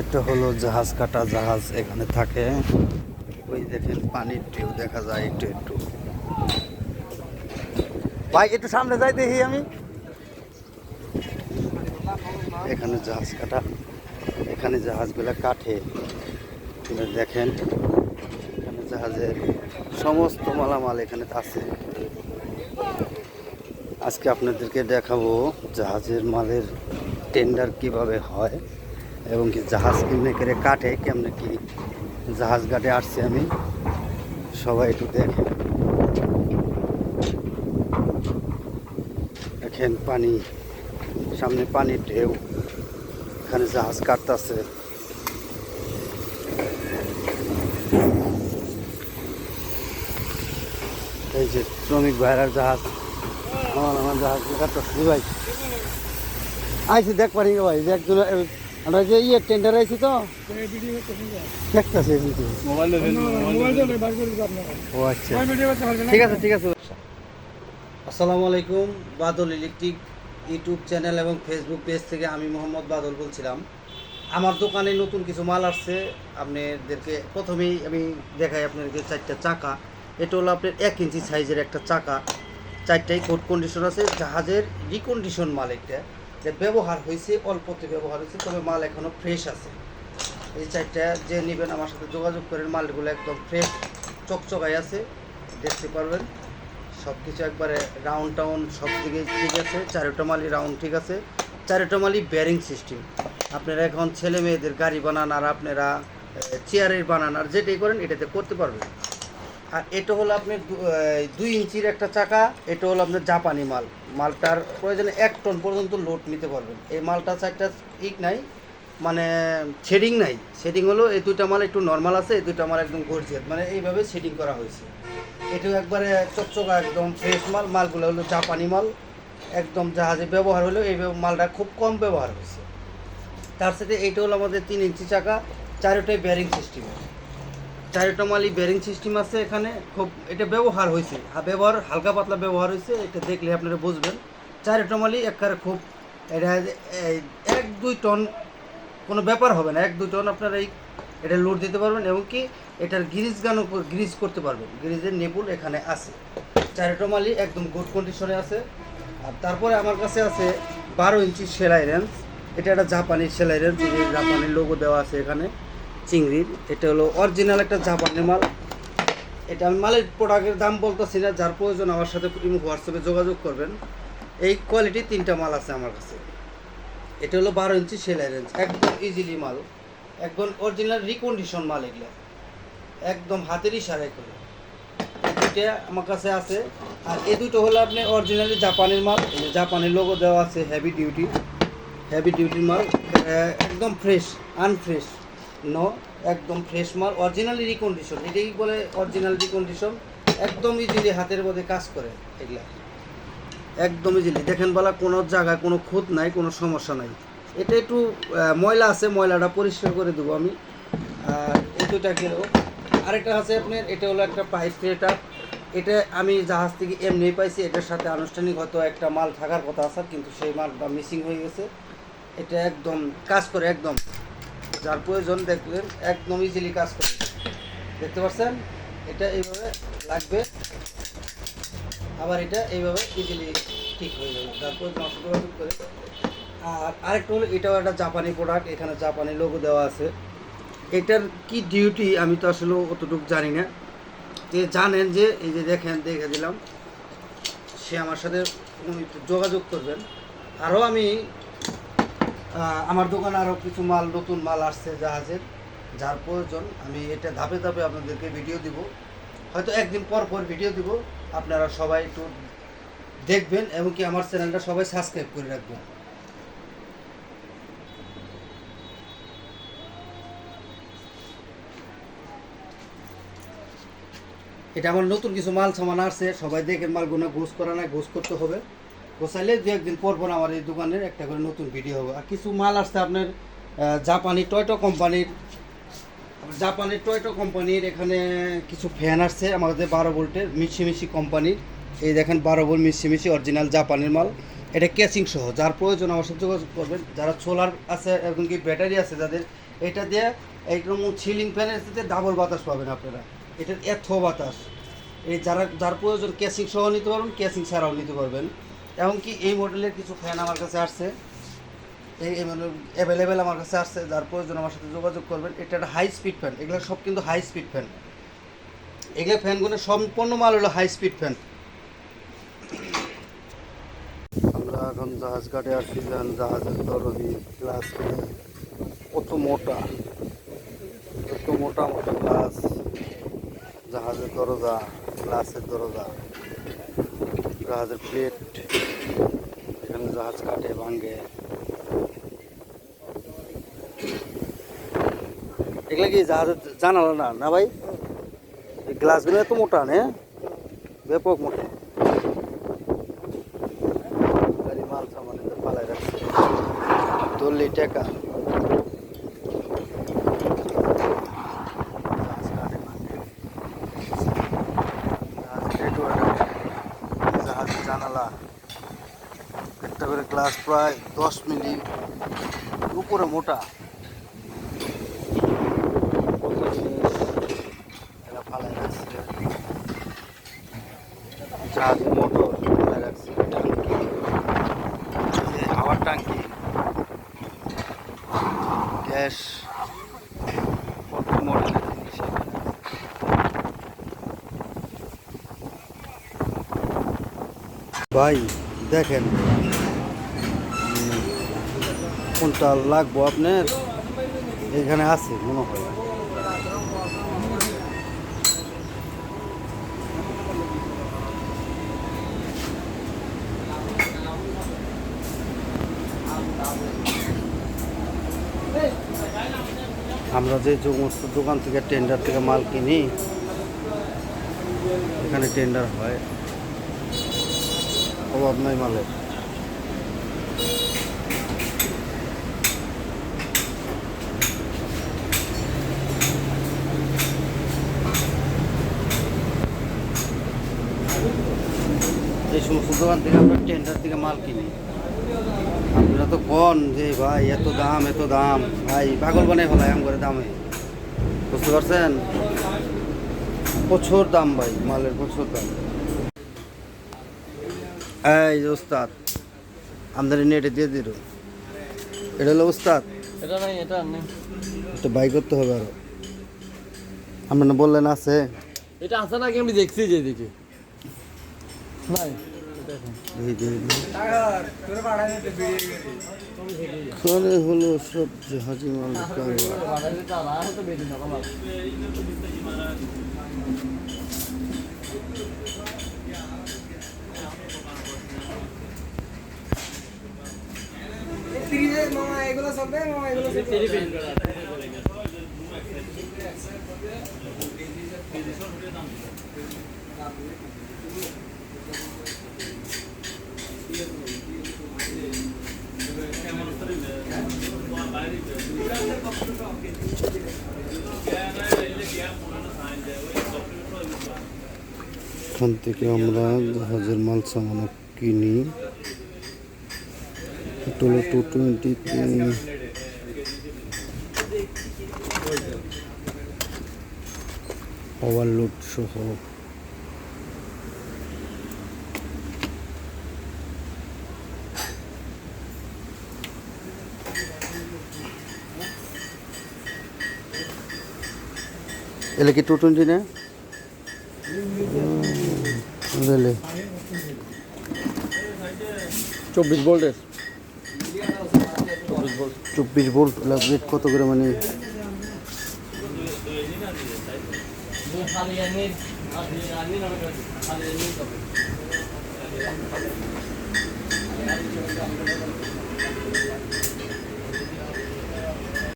এটা হলো জাহাজ কাটা জাহাজ, এখানে থাকে। ওই দেখেন, পানির ঢেউ দেখা যায় একটু একটু। ভাই, একটু সামনে যাই দেখি আমি। এখানে জাহাজ কাটা, এখানে জাহাজগুলো কাঠে। দেখেন, এখানে জাহাজের সমস্ত মালামাল এখানে আছে। আজকে আপনাদেরকে দেখাবো জাহাজের মালের টেন্ডার কীভাবে হয়। এবং কি জাহাজ কেমনে করে কাটে, কেমনে কি জাহাজ ঘাটে আসছি আমি। সবাই একটু দেখে দেখেন পানি, সামনে পানির ঢেউ, এখানে জাহাজ কাটতেছে। এই যে শ্রমিক ভাইরার জাহাজ, আমার আমার জাহাজ কাটতেছি ভাই। আইসি দেখ পারি ভাই একজন আমরা যে ইয়ে টেন্ডার তো? আচ্ছা। ঠিক আছে ঠিক আছে। আসসালামু আলাইকুম, বাদল ইলেকট্রিক ইউটিউব চ্যানেল এবং ফেসবুক পেজ থেকে আমি মোহাম্মদ বাদল বলছিলাম। আমার দোকানে নতুন কিছু মাল আসছে। আপনাদেরকে প্রথমেই আমি দেখাই আপনাদেরকে চারটা চাকা। এটা হলো আপনার এক ইঞ্চি সাইজের একটা চাকা। চারটাই কোড কন্ডিশন আছে, জাহাজের রিকন্ডিশন মাল এটা। যে ব্যবহার হয়েছে, অল্পতে ব্যবহার হয়েছে, তবে মাল এখনও ফ্রেশ আছে। এই চারটা যে নেবেন আমার সাথে যোগাযোগ করেন, মালগুলো একদম ফ্রেশ চকচকাই আছে, দেখতে পারবেন। সব কিছু একবারে রাউন্ড টাউন সব দিকে ঠিক আছে, চারোটা মালই রাউন্ড ঠিক আছে। চারোটা মালই ব্যারিং সিস্টেম আপনারা এখন ছেলে মেয়েদের গাড়ি বানান আর আপনারা চেয়ারের বানান আর যেটাই করেন, এটাতে করতে পারবেন। আর এটা হলো আপনার দু- দুই ইঞ্চির একটা চাকা, এটা হলো আপনার জাপানি মাল। মালটার প্রয়োজনে এক টন পর্যন্ত লোড নিতে পারবেন। এই মালটা চারটা ঠিক নাই মানে শেডিং নাই। শেডিং হলো এই দুইটা মাল একটু নর্মাল আছে, এই দুইটা মাল একদম গর্জিয়াত মানে এইভাবে শেডিং করা হয়েছে। এটাও একবারে চকচকা একদম ফ্রেশ মাল, মালগুলো হলো জাপানি মাল। একদম জাহাজে ব্যবহার হলো এই মালটা খুব কম ব্যবহার হয়েছে। তার সাথে এইটা হলো আমাদের তিন ইঞ্চি চাকা, চারোটাই ব্যারিং সিস্টেম মালই ব্যারিং সিস্টেম আছে এখানে। খুব এটা ব্যবহার হয়েছে। হ্যাঁ ব্যবহার, হালকা পাতলা ব্যবহার হয়েছে, এটা দেখলে আপনারা বুঝবেন। চারোটা মালই একবারে খুব, এটা এক, দুই টন কোনো ব্যাপার হবে না। এক, দুই টন আপনারা এই, এটা লোড দিতে পারবেন এবং কি এটার গ্রিজ গানও গ্রিজ করতে পারবেন। গ্রিজের নেপুল এখানে আছে। চারোটা মালই একদম গুড কন্ডিশনে আছে। আর তারপরে আমার কাছে আছে বারো ইঞ্চি সেলাই রেঞ্জ। এটা একটা জাপানি সেলাই রেঞ্জ জাপানি লোগো দেওয়া আছে এখানে। চিংড়ির এটা হলো অরিজিনাল একটা জাপানি মাল। এটা আমি মালের প্রোডাক্টের দাম বলতেছি না, যার প্রয়োজন আমার সাথে হোয়াটসঅ্যাপে যোগাযোগ করবেন। এই কোয়ালিটির তিনটা মাল আছে আমার কাছে। এটা হলো বারো ইঞ্চি সেলাই রেঞ্জ একদম ইজিলি মাল। একদম অরিজিনাল রিকন্ডিশন মাল এগুলো। একদম হাতেরই সারাই করে। দুইটা আমার কাছে আছে। আর এই দুটো হলো আপনি অরিজিনালি জাপানের মাল। জাপানের লোগো দেওয়া আছে হেভি ডিউটি হেভি ডিউটির মাল একদম ফ্রেশ আনফ্রেশ নো একদম ফ্রেশ মাল অরিজিনালি রিকন্ডিশন এটাই বলে অরিজিনাল রিকন্ডিশন একদম ইজিলি হাতের মধ্যে কাজ করে এগুলা। একদম ইজিলি দেখেন বলা, কোনো জায়গায় কোনো খুঁত নাই, কোনো সমস্যা নাই। এটা একটু ময়লা আছে, ময়লাটা পরিষ্কার করে দেবো আমি। আর এই দুটা আরেকটা আছে আপনার, এটা হলো একটা পাইপ ক্রেটার এটা আমি জাহাজ থেকে এমনি পাইছি, এটার সাথে আনুষ্ঠানিক হয়তো একটা মাল থাকার কথা আছে, কিন্তু সেই মালটা মিসিং হয়ে গেছে। এটা একদম, কাজ করে একদম। যার প্রয়োজন দেখলেন একদম ইজিলি কাজ করে দেখতে পাচ্ছেন? এটা এইভাবে লাগবে। আবার এটা এইভাবে ইজিলি ঠিক হয়ে যাবে। যার প্রয়োজন যোগাযোগ করে। আর আরেকটা হলো, এটাও একটা জাপানি প্রোডাক্ট এখানে জাপানি লোগো দেওয়া আছে। এটার কি ডিউটি আমি তো আসলে অতটুকু জানি না। যে জানেন যে, এই যে দেখেন, দেখে দিলাম। সে আমার সাথে যোগাযোগ করবেন। আরও আমি আমার দোকানে আরও কিছু মাল, নতুন মাল আসছে জাহাজের। যার প্রয়োজন, আমি এটা ধাপে ধাপে আপনাদেরকে ভিডিও দিব। হয়তো একদিন পর পর ভিডিও দিব। আপনারা সবাই একটু দেখবেন এবং কি আমার চ্যানেলটা সবাই সাবস্ক্রাইব করে রাখবেন। এটা আমার নতুন কিছু মাল সামান আসছে। সবাই দেখেন মালগুলো গোস করা নাই গোস করতে হবে। গোসাইলে দু একদিন পর পর আমার এই দোকানের একটা করে নতুন ভিডিও হবে। আর কিছু মাল আসছে আপনার জাপানি টয়টো কোম্পানির। জাপানের টয়টো কোম্পানির এখানে কিছু ফ্যান আসছে আমাদের বারো ভোল্টের মিশি কোম্পানির। এই দেখেন বারো ভোল্ট মিশি অরিজিনাল জাপানের মাল। এটা ক্যাচিং সহ, যার প্রয়োজন আমার সাথে যোগাযোগ করবেন। যারা সোলার আছে এবং কি ব্যাটারি আছে যাদের, এটা দিয়ে এইরকম সিলিং ফ্যানের সাথে ডাবল বাতাস পাবেন আপনারা। এটার এত বাতাস। এই যারা, যার প্রয়োজন ক্যাচিং সহ নিতে পারবেন ক্যাচিং ছাড়াও নিতে পারবেন। এমনকি এই মডেলের কিছু ফ্যান আমার কাছে আসছে। এই অ্যাভেলেবেল আমার কাছে আসছে, যার প্রয়োজন আমার সাথে যোগাযোগ করবেন। এটা একটা হাই স্পিড ফ্যান এগুলো সব কিন্তু হাই স্পিড ফ্যান এগুলো ফ্যানগুলো সম্পূর্ণ মাল হলো হাই স্পিড ফ্যান আমরা এখন জাহাজ ঘাটে আসছি, যান জাহাজের দরদি গ্লাস কত মোটা। কত মোটা মোটা গ্লাস জাহাজের দরজা গ্লাসের দরজা। জাহাজের প্লেট এখানে জাহাজ কাটে ভাঙ্গে এগুলা কি জাহাজের জানালা না না ভাই এই গ্লাসগুলো এত মোটা নে ব্যাপক মোটা গাড়ি মাল সামান এদের পালায় রাখছে ধরলি টাকা জাহাজের জানালা একটা করে গ্লাস প্রায় দশ মিলি উপরে মোটা। মোটর হাওয়ার গ্যাস। কত ভাই দেখেন। কোনটা লাগবো আপনার? এখানে আছে, মনে হয়। আমরা যে সমস্ত দোকান থেকে টেন্ডার থেকে মাল কিনি, এখানে টেন্ডার হয়। অভাব নাই মালের এই সমস্ত দোকান থেকে আমরা টেন্ডার থেকে মাল কিনি। আপনারা তো কন যে ভাই এত দাম এত দাম। ভাই পাগল বানাই ফেলাই আম করে দামে। বুঝতে পারছেন? প্রচুর দাম ভাই মালের প্রচুর দাম। এই যে উস্তাদ আমদানি নেটে দিয়ে দিল। এটা হলো উস্তাদ এটা নাই এটা নেই। বাই করতে হবে আরও। আপনারা বললেন আছে। এটা আছে নাকি আমি দেখছি যে দিকে নাই। করে হলো সব জাহাজি মাল কারবার। এগুলো এখান থেকে আমরা জাহাজের মাল সামান কিনি। টু টোয়েন্টি ওভারলোড সহ। এলে কি টু টোয়েন্টি না বুঝলে চব্বিশ ভোল্টের চব্বিশ ভোল্ট চব্বিশ ভোল্ট রেট কত করে মানে